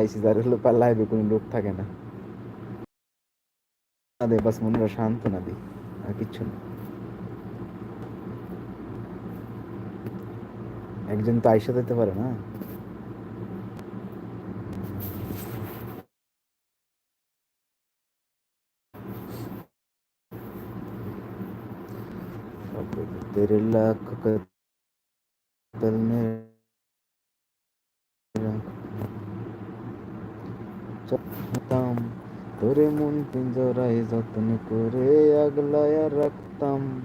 আইসি যার হলো লাইভে কোনো লোক থাকে না না দে বাস মনে শান্ত না দিই আর কিচ্ছু না একজন তো আইসা দিতে পারে না तेरे लाख कतल में চাহতাম তোরে মন পিঞ্জরায় যত্ন করে আগলায়া রাখতাম।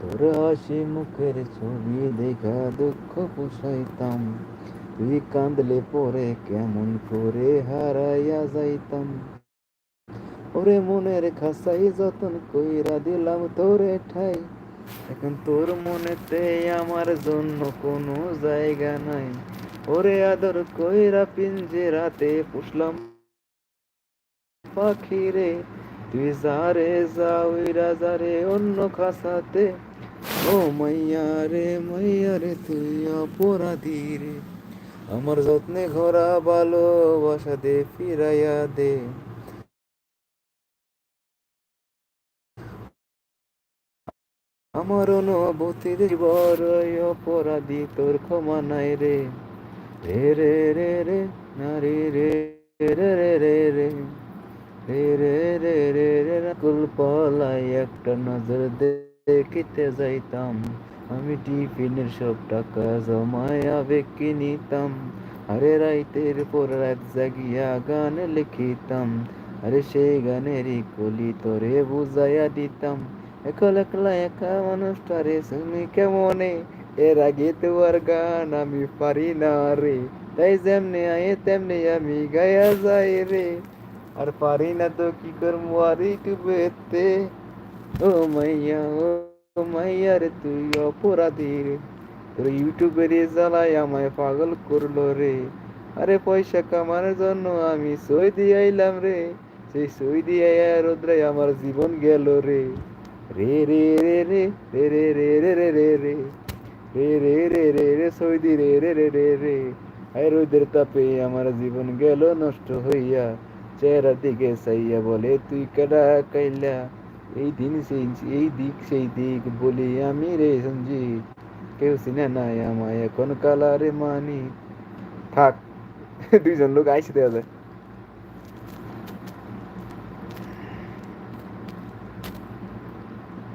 তোর হাসি মুখের ছবি দেখা দুঃখ পুষাইতাম। তুই কাঁদলে পরে কেমন করে হারাইয়া যাইতাম। ওরে মনের খাসাই যতন কইরা দিলাম তোরে ঠাই। এখন তোর মনেতে আমার জন্য কোনো জায়গা নাই। ওরে আদর কইরা পিঞ্জে রাতে পুষলাম পাখি রে তুই যারে যাওইরা যারে অন্য খাসাতে। ও মাইয়া রে মাইয়া রে তুই অপরাধী রে আমার যত্নে ঘোরা ভালোবাসা দে ফিরাইয়া দে। আমার অনুভূতির বড়ই অপরাধী তোর ক্ষমা নাই রে। রে রে রে রে না রে রে রে রে রে রে। রে রে রে রে রে রে, কুল পলাই একটা নজর দেখিতে যাইতাম। আমি টিফিনের সব টাকা জমায় আবেগ কিনিতাম আরে রাইতের পর রাত জাগিয়া গান লিখিতাম। আরে সেই গানেরই কলি তোরে বুঝাইয়া দিতাম। একলা একলা একা মানুষটারে শুনি কেমনে? এর আগে তোমার গান আমি পারি না রে। তাই যেমনি আয়ে তেমনি আমি গায়া যাই রে। আর পারি না তো কি করব আর ইউটিউবেতে ও মাইয়া ও মাইয়া রে তুই অপরাধী রে তোর ইউটিউবের জ্বালায় আমায় পাগল করল রে আরে পয়সা কামানোর জন্য আমি সই দিয়ে আইলাম রে সেই সই দিয়ে রোদ্রায় আমার জীবন গেল রে রে রে রে রে রে রে রে রে রে রে রে রে রে রে রে রে সৌদি রে রে রে রে রে আয় রোদের তাপে আমার জীবন গেল নষ্ট হইয়া চেহারা দিকে চাইয়া বলে, তুই কেডা কাইলা? এই দিন সেই, এই দিক সেই দিক বলি আমি রে সঞ্জি কেউ চিনে নাই আমায় এখন কালারে মানি। থাক, দুইজন লোক আইসে দেওয়া যায়।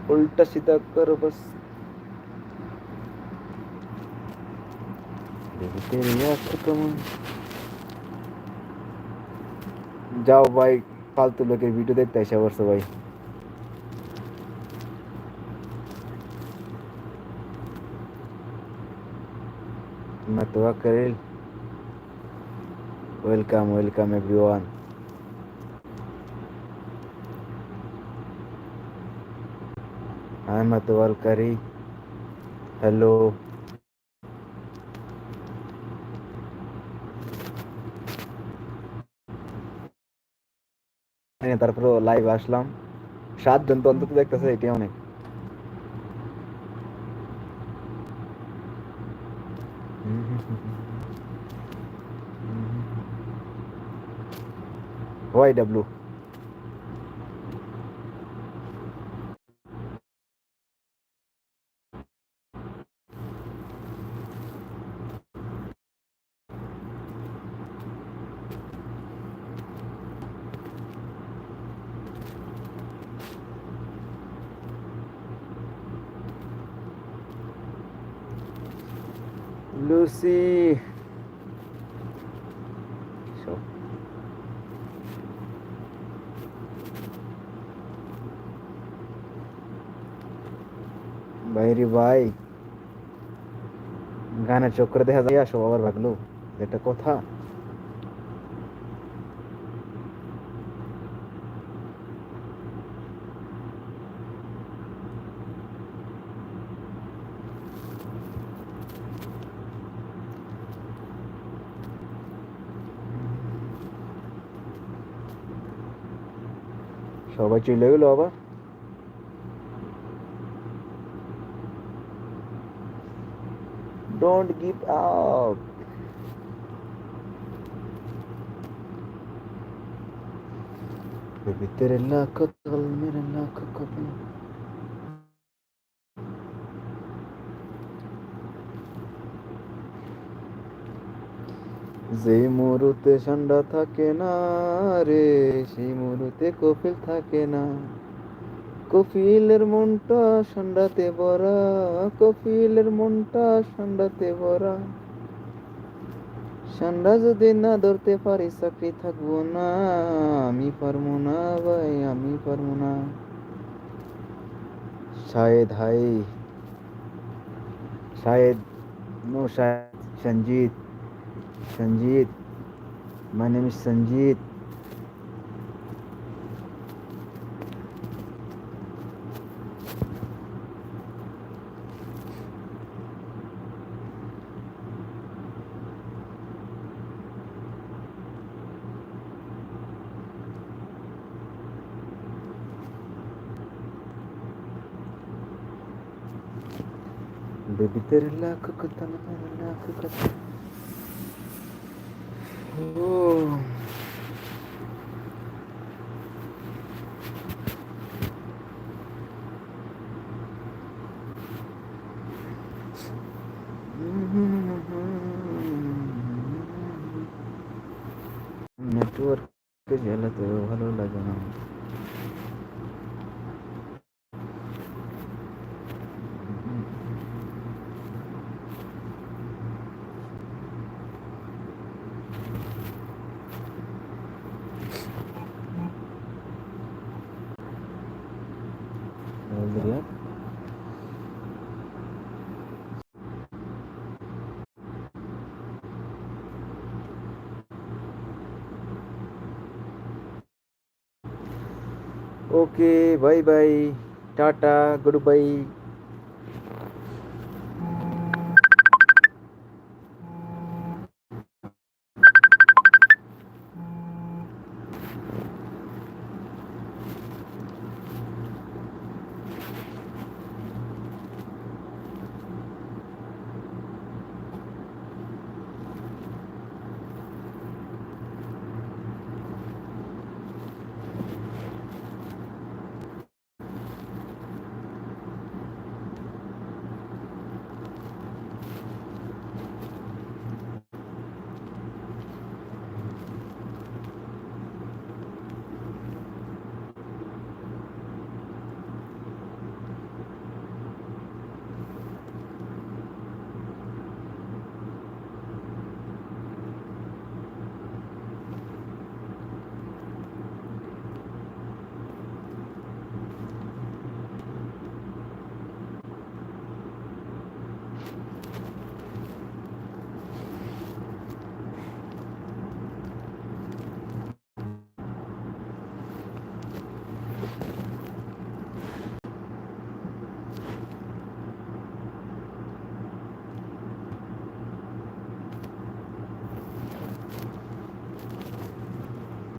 উল্টা সিধা করো বস। দেখতে রিয়া যাও ভাই ফালতু লোকের ভিডিও দেখতে এসে পড়ছো ভাই मतवा करेल वेलकम वेलकम एवरीवन हाय मतवाल करी हेलो তারপরে লাইভ আসলাম। সাতজন তো অন্তত দেখতেছে এটি অনেক। ওয়াই ডাব্লু লুসি সব বাইরে ভাই গানের চক্করে দেখা যায় সব আবার ভাগলো এটা কথা Sabacilegu lava. Don't give up. Bebekler eline akıl, kalın eline. যে মরুতে ঠান্ডা থাকে না রে, সেই মরুতে কপিল থাকে না। কপিলের মনটা ঠান্ডাতে ভরা কপিলের মনটা ঠান্ডাতে ভরা। ঠান্ডা যদি না ধরতে পারি, চাকরি থাকব না। আমি পারব না ভাই, আমি পারব না। শায়দ হাই। শায়দ no শায়দ Sanjit. Sanjit. My name is Sanjit. Baby, terlaku ketan, terlaku. নেটওয়ার্কে গেলে তো ভালো লাগে না okay bye bye tata goodbye